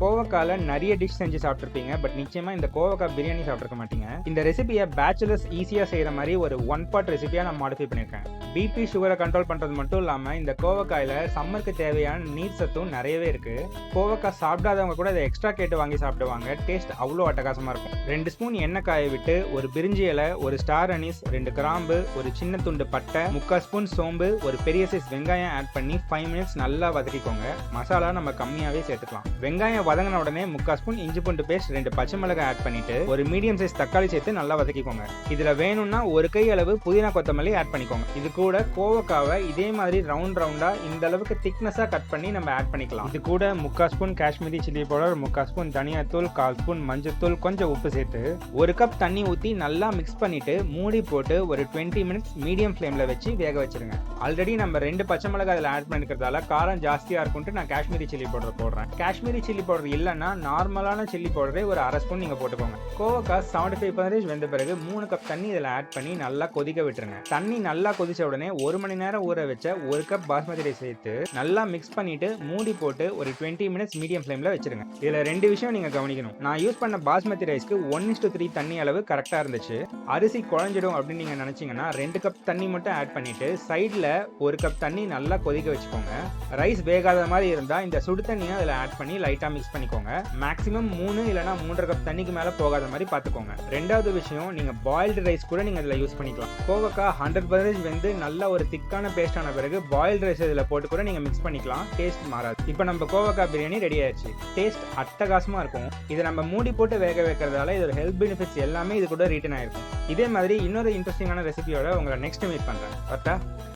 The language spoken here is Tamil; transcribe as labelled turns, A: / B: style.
A: கோவக்கால நிறைய டிஷ் செஞ்சு சாப்பிட்ருப்பீங்க பட் நிச்சயமா இந்த கோவக்காய் பிரியாணி சாப்பிட்ருக்க மாட்டீங்க. இந்த ரெசிபியை பேச்சுலர்ஸ் ஈஸியாக செய்கிற மாதிரி ஒரு ஒன் பார்ட் ரெசிபியாக நான் மாடிஃபை பண்ணியிருக்கேன். பிபி சுகரை கண்ட்ரோல் பண்ணுறது மட்டும் இல்லாமல் இந்த கோவக்காயில் சம்மருக்கு தேவையான நீர் சத்தும் நிறையவே இருக்குது கோவக்காய் சாப்பிடாதவங்க கூட இதை எக்ஸ்ட்ரா கேட்டு வாங்கி சாப்பிடுவாங்க. டேஸ்ட் அவ்வளோ அட்டகாசமாக இருக்கும். ரெண்டு ஸ்பூன் எண்ணெய் காய விட்டு ஒரு பிரிஞ்சி இலை ஒரு ஸ்டார் அனீஸ் ரெண்டு கிராம்பு ஒரு சின்ன துண்டு பட்டை முக்கால் ஸ்பூன் சோம்பு ஒரு பெரிய சைஸ் வெங்காயம் ஆட் பண்ணி ஃபைவ் மினிட்ஸ் நல்லா வதக்கிக்கோங்க. மசாலா நம்ம கம்மியாகவே சேர்த்துக்கலாம். வெங்காயம் வதங்கின உடனே முக்கால் ஸ்பூன் இஞ்சி பூண்டு பேஸ்ட் ரெண்டு பச்சை மிளகாய் ஆட் பண்ணிட்டு ஒரு மீடியம் சைஸ் தக்காளி சேர்த்து நல்லா வதக்கிக்கோங்க. இதில் வேணும்னா ஒரு கை அளவு புதினா கொத்தமல்லி ஆட் பண்ணிக்கோங்க. இதுக்கு கூட கோவக்காவை இதே மாதிரி ரவுண்ட் ரவுண்டா இந்த அளவுக்கு திக்னஸா கட் பண்ணி நம்ம ஆட் பண்ணிக்கலாம். இது கூட முக்கால் ஸ்பூன் காஷ்மீரி சில்லி பவுடர் முக்கால் ஸ்பூன் தனியாத்தூள் கால் ஸ்பூன் மஞ்சத்தூள் கொஞ்சம் உப்பு சேர்த்து ஒரு கப் தண்ணி ஊற்றி நல்லா மிக்ஸ் பண்ணிட்டு மூடி போட்டு ஒரு டுவெண்ட்டி மினிட்ஸ் மீடியம் ஃப்ளேமில் வச்சு வேக வச்சிருங்க. ஆல்ரெடி நம்ம ரெண்டு பச்சை மிளகாய் அதில் ஆட் பண்ணிக்கிறதால காரம் ஜாஸ்தியாக இருக்கும்ட்டு நான் காஷ்மீரி சில்லி பவுடர் போடுறேன். காஷ்மீரி சில்லி பவுடர் இல்லைன்னா நார்மலான சில்லி பவுடரே ஒரு அரை ஸ்பூன் நீங்கள் போட்டுக்கோங்க. கோவக்காய் செவன்டி ஃபைவ் பர்சன்டேஜ் வெந்த பிறகு மூணு கப் தண்ணி இதில் ஆட் பண்ணி நல்லா கொதிக்க விட்டுருங்க. தண்ணி நல்லா கொதிச்ச உடனே ஒரு மணி நேரம் ஊற வச்ச ஒரு கப் பாஸ்மதி ரைஸ் சேர்த்து நல்லா மிக்ஸ் பண்ணிட்டு மூடி போட்டு ஒரு டுவெண்ட்டி மினிட்ஸ் மீடியம் ஃப்ளேமில் வச்சிருங்க. இதில் ரெண்டு விஷயம் நீங்கள் கவனிக்கணும். நான் யூஸ் பண்ண பாஸ்மதி ரைஸ்க்கு ஒன் இஸ் த்ரீ தண்ணி அளவு கரெக்டாக இருந்துச்சு. அரிசி குழஞ்சிடும் அப்படின்னு நீங்கள் நினச்சிங்கன்னா ரெண்டு கப் தண்ணி மட்டும் ஆட் பண்ணிட்டு சைடில் ஒரு கப் தண்ணி நல்லா கொதிக்க வச்சுக்கோங்க. ரைஸ் வேகாத மாதிரி இருந்தால் இந்த சுடு தண்ணியை அதில் ஆட் பண்ணி லைட்டாக மிக்ஸ் பண்ணிக்கோங்க. மேக்ஸிமம் மூணு இல்லைனா மூன்றரை கப் தண்ணிக்கு மேலே போகாத மாதிரி பார்த்துக்கோங்க. ரெண்டாவது விஷயம் நீங்கள் பாயில்டு ரைஸ் கூட நீங்கள் அதில் யூஸ் பண்ணிக்கலாம். போகக்கா ஹண்ட்ரட் பர்சன்டேஜ் வந்து நல்ல ஒரு திக்கான பேஸ்ட் ஆன பிறகு பாயில் ரைஸ் இதில் போட்டு கூட நீங்கள் மிக்ஸ் பண்ணிக்கலாம். டேஸ்ட் மாறாது. இப்போ நம்ம கோவக்காய் பிரியாணி ரெடி ஆயிடுச்சு. டேஸ்ட் அட்டகாசமாக இருக்கும். இதை நம்ம மூடி போட்டு வேக வைக்கிறதால இதோட ஹெல்த் பெனிஃபிட்ஸ் எல்லாமே இது கூட ரிட்டர்ன் ஆயிருக்கும். இதே மாதிரி இன்னொரு இன்ட்ரெஸ்டிங்கான ரெசிபியோட உங்களை நெக்ஸ்ட் மீட் பண்ணுறேன் கரெக்டா